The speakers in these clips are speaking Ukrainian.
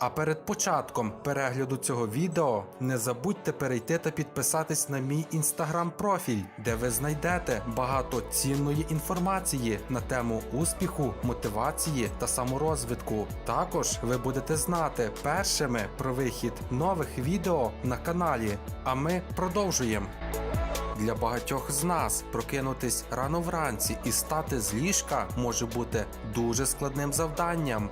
А перед початком перегляду цього відео не забудьте перейти та підписатись на мій інстаграм профіль, де ви знайдете багато цінної інформації на тему успіху, мотивації та саморозвитку. Також ви будете знати першими про вихід нових відео на каналі. А ми продовжуємо. Для багатьох з нас прокинутись рано вранці і стати з ліжка може бути дуже складним завданням.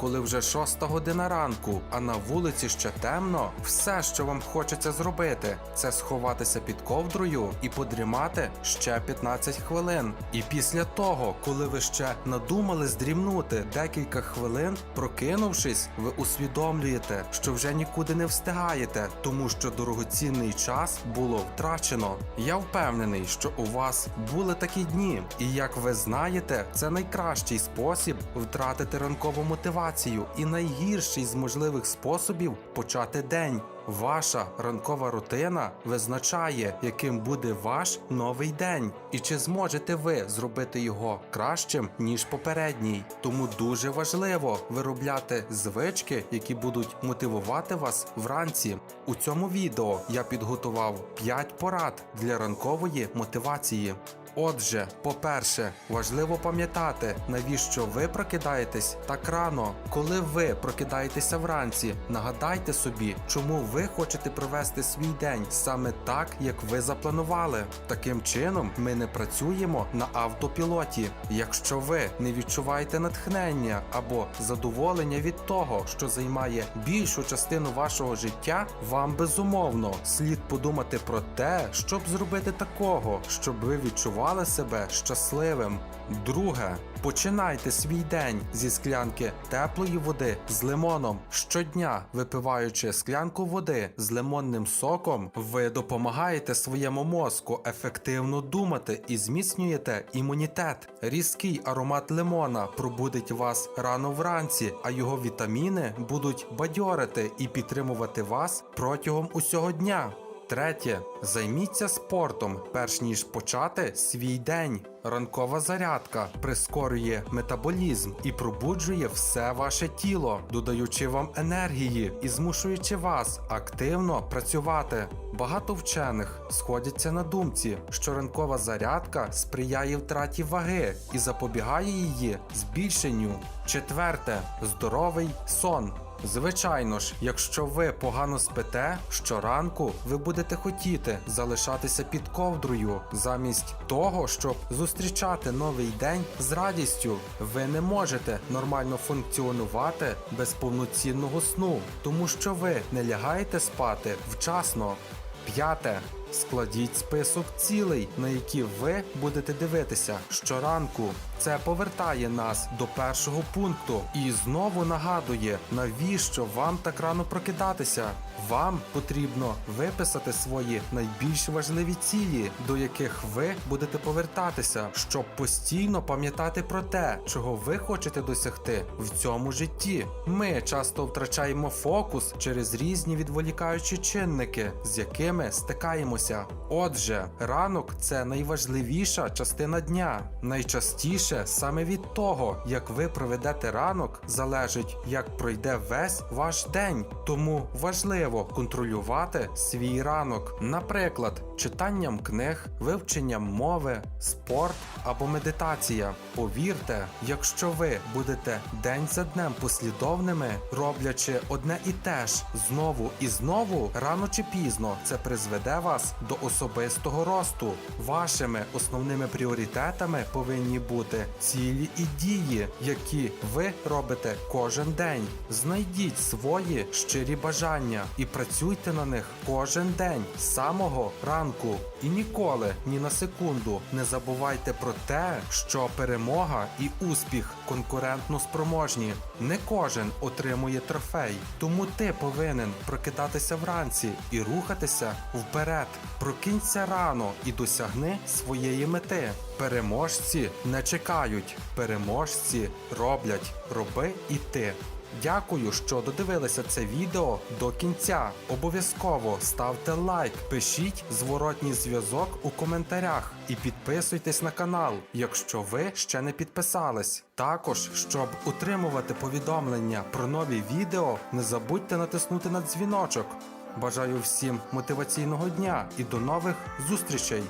Коли вже шоста година ранку, а на вулиці ще темно, все, що вам хочеться зробити, це сховатися під ковдрою і подрімати ще 15 хвилин. І після того, коли ви ще надумали здрімнути декілька хвилин, прокинувшись, ви усвідомлюєте, що вже нікуди не встигаєте, тому що дорогоцінний час було втрачено. Я впевнений, що у вас були такі дні, і як ви знаєте, це найкращий спосіб втратити ранкову мотивацію і найгірший з можливих способів почати день. Ваша ранкова рутина визначає, яким буде ваш новий день, і чи зможете ви зробити його кращим ніж попередній. Тому дуже важливо виробляти звички, які будуть мотивувати вас вранці. У цьому відео я підготував 5 порад для ранкової мотивації. Отже, по-перше, важливо пам'ятати, навіщо ви прокидаєтесь так рано. Коли ви прокидаєтеся вранці, нагадайте собі, чому ви хочете провести свій день саме так, як ви запланували. Таким чином, ми не працюємо на автопілоті. Якщо ви не відчуваєте натхнення або задоволення від того, що займає більшу частину вашого життя, вам безумовно слід подумати про те, щоб зробити такого, щоб ви відчували себе щасливим. Друге, починайте свій день зі склянки теплої води з лимоном. Щодня, випиваючи склянку води з лимонним соком, ви допомагаєте своєму мозку ефективно думати і зміцнюєте імунітет. Різкий аромат лимона пробудить вас рано вранці, а його вітаміни будуть бадьорити і підтримувати вас протягом усього дня. Третє. Займіться спортом, перш ніж почати свій день. Ранкова зарядка прискорює метаболізм і пробуджує все ваше тіло, додаючи вам енергії і змушуючи вас активно працювати. Багато вчених сходяться на думці, що ранкова зарядка сприяє втраті ваги і запобігає її збільшенню. Четверте здоровий сон. Звичайно ж, якщо ви погано спите, щоранку ви будете хотіти залишатися під ковдрою, замість того, щоб зустрічати новий день з радістю. Ви не можете нормально функціонувати без повноцінного сну, тому що ви не лягаєте спати вчасно. П'яте. Складіть список цілей, на які ви будете дивитися щоранку. Це повертає нас до першого пункту і знову нагадує, навіщо вам так рано прокидатися. Вам потрібно виписати свої найбільш важливі цілі, до яких ви будете повертатися, щоб постійно пам'ятати про те, чого ви хочете досягти в цьому житті. Ми часто втрачаємо фокус через різні відволікаючі чинники, з якими стикаємося. Отже, ранок це найважливіша частина дня. Найчастіше саме від того, як ви проведете ранок, залежить, як пройде весь ваш день. Тому важливо контролювати свій ранок, наприклад, читанням книг, вивченням мови, спорт або медитація. Повірте, якщо ви будете день за днем послідовними, роблячи одне і те ж знову і знову, рано чи пізно це призведе вас до особистого росту. Вашими основними пріоритетами повинні бути цілі і дії, які ви робите кожен день. Знайдіть свої щирі бажання і працюйте на них кожен день з самого ранку. І ніколи, ні на секунду не забувайте про те, що перемога і успіх конкурентно спроможні. Не кожен отримує трофей, тому ти повинен прокидатися вранці і рухатися вперед. Прокинься рано і досягни своєї мети. Переможці не чекають, переможці роблять. Роби і ти. Дякую, що додивилися це відео до кінця. Обов'язково ставте лайк, пишіть зворотній зв'язок у коментарях і підписуйтесь на канал, якщо ви ще не підписались. Також, щоб утримувати повідомлення про нові відео, не забудьте натиснути на дзвіночок. Бажаю всім мотиваційного дня і до нових зустрічей!